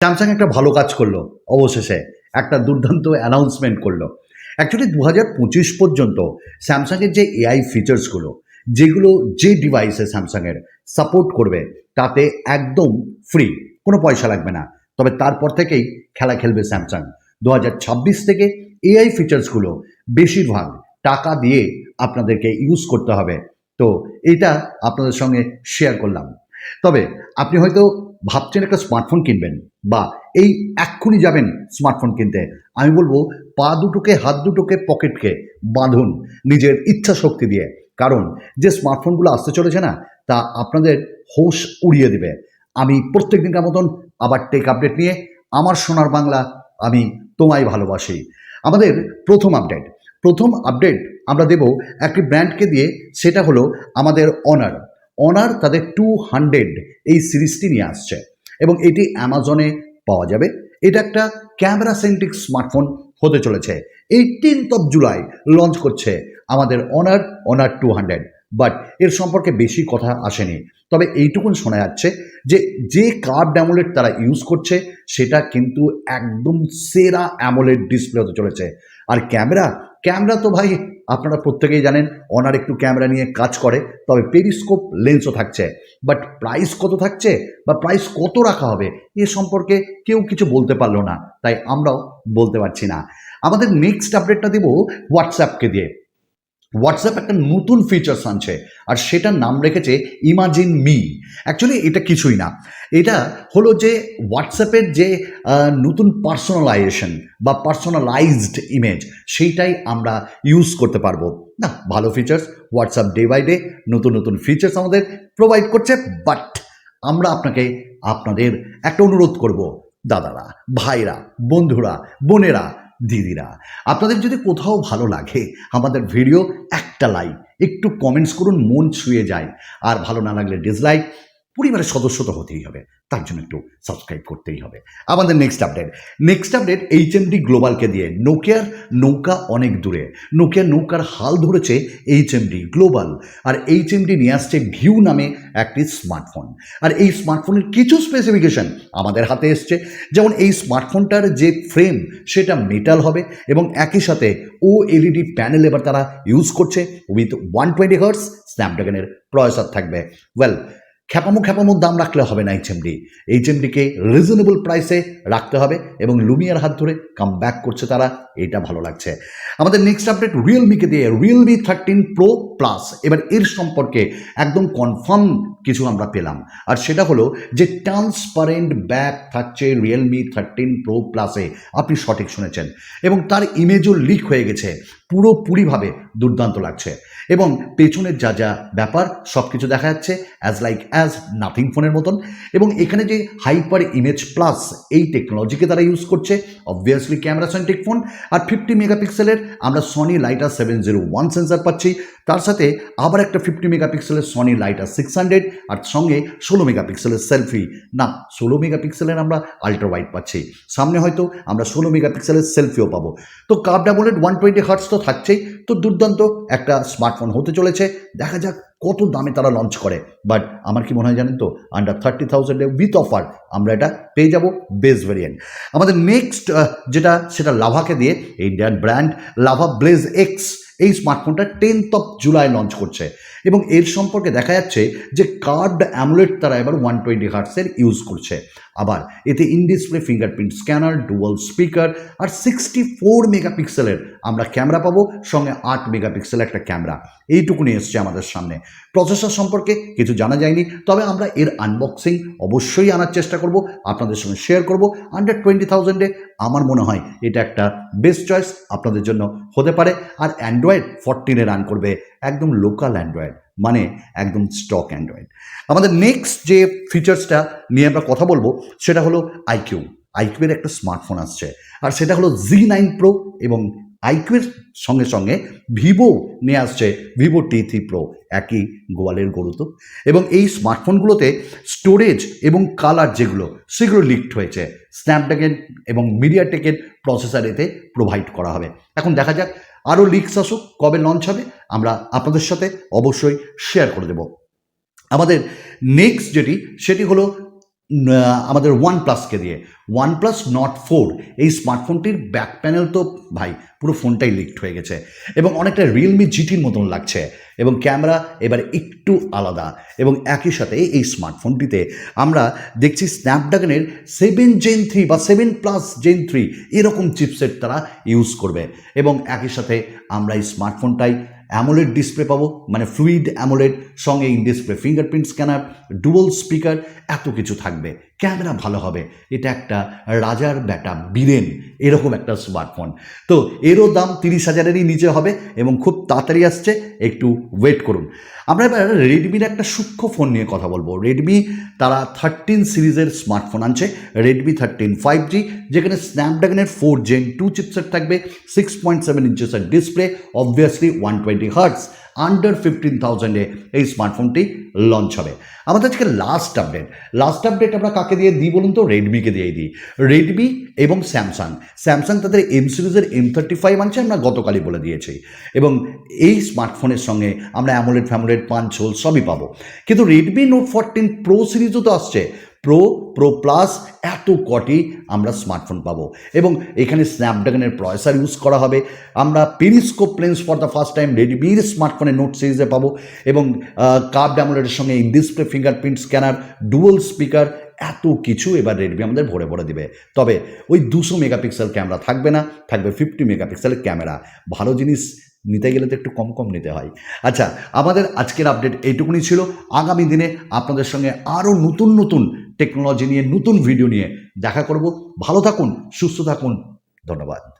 Samsung একটা ভালো কাজ করল, অবশেষে একটা দুর্দান্ত অ্যানাউন্সমেন্ট করল। অ্যাকচুয়ালি দু হাজার পঁচিশ পর্যন্ত স্যামসাংয়ের যে এআই ফিচার্সগুলো যেগুলো যে ডিভাইসে স্যামসাংয়ের সাপোর্ট করবে, তাতে একদম ফ্রি কোনো পয়সা লাগবে না। তবে তারপর থেকেই খেলা খেলবে স্যামসাং দু হাজার ছাব্বিশ থেকে এআই ফিচার্সগুলো বেশিরভাগ টাকা দিয়ে আপনাদেরকে ইউজ করতে হবে। তো এটা আপনাদের সঙ্গে শেয়ার করলাম। তবে আপনি হয়তো ভাবছেন একটা স্মার্টফোন কিনবেন বা এই এক্ষুনি যাবেন স্মার্টফোন কিনতে। আমি বলব, পা দুটোকে, হাত দুটোকে পকেটকে বাঁধুন নিজের ইচ্ছা শক্তি দিয়ে। কারণ যে স্মার্টফোনগুলো আসতে চলেছে না, তা আপনাদের হোশ উড়িয়ে দেবে। আমি প্রত্যেক দিনকার মতন আবার টেক আপডেট নিয়ে আমার সোনার বাংলা আমি তোমায় ভালোবাসি। আমাদের প্রথম আপডেট প্রথম আপডেট আমরা দেব একটি ব্র্যান্ডকে দিয়ে, সেটা হলো আমাদের অনার অনার তাদের টু হান্ড্রেড এই সিরিজটি নিয়ে আসছে। এবং এটি অ্যামাজনে পাওয়া যাবে। এটা একটা ক্যামেরা সেন্ট্রিক স্মার্টফোন হতে চলেছে। এইটিনথ অফ জুলাই লঞ্চ করছে আমাদের Honor Honor two hundred but এর সম্পর্কে বেশি কথা আসেনি। তবে এইটুকুন শোনা যাচ্ছে যে যে কার্ভ অ্যামোলেড তারা ইউজ করছে, সেটা কিন্তু একদম সেরা অ্যামোলেড ডিসপ্লে হতে চলেছে। আর ক্যামেরা ক্যামেরা তো ভাই আপনারা প্রত্যেকেই জানেন অনার একটু ক্যামেরা নিয়ে কাজ করে, তবে পেরিস্কোপ লেন্সও থাকছে। বাট প্রাইস কত থাকছে? বা প্রাইস কত রাখা হবে? এ সম্পর্কে কেউ কিছু বলতে পারল না, তাই আমরাও বলতে পারছি না। আমাদের নেক্সট আপডেটটা দেবো হোয়াটসঅ্যাপকে দিয়ে। হোয়াটসঅ্যাপ একটা নতুন ফিচার্স আনছে, আর সেটার নাম রেখেছে ইমাজিন মি অ্যাকচুয়ালি এটা কিছুই না। এটা হলো যে হোয়াটসঅ্যাপের যে নতুন পার্সোনালাইজেশন বা পার্সোনালাইজড ইমেজ সেইটাই আমরা ইউজ করতে পারব। না, ভালো features WhatsApp day by day নতুন নতুন ফিচার্স আমাদের প্রোভাইড করছে বাট আমরা আপনাকে আপনাদের একটা অনুরোধ করব, দাদারা, ভাইরা, বন্ধুরা, বোনেরা দিদিরা। আপনাদের যদি কোথাও ভালো লাগে, আমাদের ভিডিও একটা লাইক একটু কমেন্টস করুন, মন ছুঁয়ে যায়। আর ভালো না লাগলে ডিসলাইক পরিবারের সদস্য তো হতেই হবে। তার জন্য একটু সাবস্ক্রাইব করতেই হবে। আমাদের next update next update H M D গ্লোবালকে দিয়ে। নোকিয়ার নৌকা অনেক দূরে। নোকিয়ার নৌকার হাল ধরেছে এইচ এম ডি গ্লোবাল আর এইচ এম ডি নিয়ে আসছে ভিউ নামে একটি স্মার্টফোন আর এই স্মার্টফোনের কিছু স্পেসিফিকেশন আমাদের হাতে এসছে। যেমন এই স্মার্টফোনটার যে ফ্রেম সেটা মেটাল হবে এবং একই সাথে ও এলইডি প্যানেল এবার তারা ইউজ করছে। উইথ ওয়ান টোয়েন্টি হার্স স্ন্যাপড্রাগনের প্রসেসর থাকবে। ওয়েল খ্যাপামো খ্যাপামো দাম রাখলে হবে না এইচএমডি এইচএমডিকে রিজনেবল প্রাইসে রাখতে হবে এবং লুমিয়ার হাত ধরে কাম ব্যাক করছে তারা এটা ভালো লাগছে। আমাদের নেক্সট আপডেট রিয়েলমিকে দিয়ে রিয়েলমি থার্টিন প্রো প্লাস এবার এর সম্পর্কে একদম কনফার্ম কিছু আমরা পেলাম। আর সেটা হলো যে ট্রান্সপারেন্ট ব্যাক থাকছে রিয়েলমি থার্টিন প্রো প্লাসে আপনি সঠিক শুনেছেন। এবং তার ইমেজও লিক হয়ে গেছে। পুরোপুরিভাবে দুর্দান্ত লাগছে। এবং পেছনের যা যা ব্যাপার সব কিছু দেখা যাচ্ছে। অ্যাজ লাইক অ্যাজ নাথিং ফোনের মতন। এবং এখানে যে হাইপার ইমেজ প্লাস এই টেকনোলজিকে তারা ইউজ করছে অবভিয়াসলি ক্যামেরা সেন্ট্রিক ফোন আর ফিফটি মেগাপিক্সেলের আমরা Sony Lytia seven zero one sensor পাচ্ছি। তার সাথে আবার একটা ফিফটি মেগাপিক্সেলের সনি লাইটার সিক্স হান্ড্রেড আর সঙ্গে ষোলো মেগাপিক্সেলের সেলফি না, ষোলো মেগাপিক্সেলের আমরা আল্ট্রা ওয়াইড পাচ্ছি। সামনে হয়তো আমরা ষোলো মেগাপিক্সেলের সেলফিও পাবো। তো কাপ ডাবলেট ওয়ান টোয়েন্টি হার্টস তো থাকছেই। তো দুর্দান্ত একটা স্মার্টফোন হতে চলেছে। দেখা যাক কত দামে তারা লঞ্চ করে। বাট আমার কি মনে হয় জানেন তো? আন্ডার থার্টি থাউজেন্ডে উইথ অফার আমরা এটা পেয়ে যাব বেস ভেরিয়েন্ট আমাদের নেক্সট যেটা, সেটা লাভাকে দিয়ে Indian brand Lava Blaze X এই স্মার্টফোনটা টেন্থ অফ জুলাই লঞ্চ করছে। এবং এর সম্পর্কে দেখা যাচ্ছে যে কার্ড অ্যামুলেট তারা এবার ওয়ান টোয়েন্টি হার্টসের ইউজ করছে। আবার এতে in display fingerprint scanner dual speaker R sixty four মেগাপিক্সেলের আমরা ক্যামেরা পাবো, সঙ্গে আট মেগাপিক্সেল একটা ক্যামেরা এইটুকুনি এসছে আমাদের সামনে। প্রসেসর সম্পর্কে কিছু জানা যায়নি, তবে আমরা এর আনবক্সিং অবশ্যই আনার চেষ্টা করব, আপনাদের সঙ্গে শেয়ার করব। আন্ডার টোয়েন্টি থাউজেন্ডে আমার মনে হয় এটা একটা বেস্ট চয়েস আপনাদের জন্য হতে পারে। আর অ্যান্ড্রয়েড ফোরটিনে রান করবে একদম লোকাল অ্যান্ড্রয়েড মানে একদম স্টক অ্যান্ড্রয়েড আমাদের নেক্সট যে ফিচার্সটা নিয়ে আমরা কথা বলব, সেটা হলো আইকিউ আইকিউয়ের একটা স্মার্টফোন আসছে। আর সেটা হলো জি নাইন প্রো এবং আইকিউয়ের সঙ্গে সঙ্গে ভিভো নিয়ে আসছে ভিভো টি থ্রি প্রো একই গোয়ালের গরু তো। এবং এই স্মার্টফোনগুলোতে স্টোরেজ এবং কালার যেগুলো, সেগুলো লিকড হয়েছে। স্ন্যাপড্রাগন এবং মিডিয়াটেকের প্রসেসার এতে প্রোভাইড করা হবে। এখন দেখা যাক, আরও লিক্স আসুক, কবে লঞ্চ হবে, আমরা আপনাদের সাথে অবশ্যই শেয়ার করে দেব। আমাদের নেক্সট যেটি, সেটি হলো আমাদের ওয়ান প্লাসকে দিয়ে। ওয়ান প্লাস নট ফোর এই স্মার্টফোনটির ব্যাক প্যানেল তো ভাই পুরো ফোনটাই লিকড হয়ে গেছে। এবং অনেকটা রিয়েলমি জিটির মতন লাগছে। এবং ক্যামেরা এবার একটু আলাদা। এবং একই সাথে এই স্মার্টফোনটিতে আমরা দেখছি স্ন্যাপড্রাগনের সেভেন জেন থ্রি বা সেভেন প্লাস জেন থ্রি এরকম চিপসেট তারা ইউজ করবে। এবং একই সাথে আমরা এই স্মার্টফোনটাই অ্যামোলেড ডিসপ্লে পাবো মানে ফ্লুইড অ্যামোলেড সঙ্গে in display fingerprint scanner dual speaker এত কিছু থাকবে। ক্যামেরা ভালো হবে। এটা একটা রাজার ব্যাটা, বীরেন, এরকম একটা স্মার্টফোন তো এরও দাম তিরিশ হাজারেরই নিচে হবে এবং খুব তাড়াতাড়ি আসছে, একটু ওয়েট করুন। আমরা এবার রেডমির একটা সূক্ষ্ম ফোন নিয়ে কথা বলব। রেডমি তারা থার্টিন সিরিজের স্মার্টফোন আনছে রেডমি থার্টিন ফাইভ জি যেখানে স্ন্যাপড্রাগনের ফোর জেন টু চিপসেট থাকবে six point seven ইঞ্চেসের display obviously one twenty hertz under fifteen থাউজেন্ডে এই স্মার্টফোনটি লঞ্চ হবে। আমাদের আজকে লাস্ট আপডেট লাস্ট আপডেট আমরা কাকে দিয়ে দিই বলুন তো? রেডমিকে দিয়ে দিই। রেডমি এবং স্যামসাং স্যামসাং তাদের এম সিরিজের এম থার্টি ফাইভ আনছে, আমরা গতকালই বলে দিয়েছি। এবং এই স্মার্টফোনের সঙ্গে আমরা অ্যামোলেড ফ্যামোলেড পাঞ্চ হোল সবই পাবো। কিন্তু রেডমি নোট ফোরটিন প্রো সিরিজও তো আসছে। প্রো প্রো প্লাস এত কটি আমরা স্মার্টফোন পাবো। এবং এখানে স্ন্যাপড্রাগনের প্রসেসর ইউজ করা হবে। আমরা periscope lens for the first time রেডমির স্মার্টফোনে নোট সিরিজে পাবো। এবং কার্ভ ডামোলেটের সঙ্গে in display fingerprint scanner dual speaker এত কিছু এবার রেডমি আমাদের ভরে ভরে দেবে। তবে ওই দুশো মেগাপিক্সেল ক্যামেরা থাকবে না, থাকবে ফিফটি মেগাপিক্সেলের ক্যামেরা। ভালো জিনিস নিতে গেলে তো একটু কম কম নিতে হয়। আচ্ছা আমাদের আজকের আপডেট এইটুকুনি ছিল। আগামী দিনে আপনাদের সঙ্গে আরও নতুন নতুন টেকনোলজি নিয়ে, নতুন ভিডিও নিয়ে দেখা করব। ভালো থাকুন, সুস্থ থাকুন। ধন্যবাদ।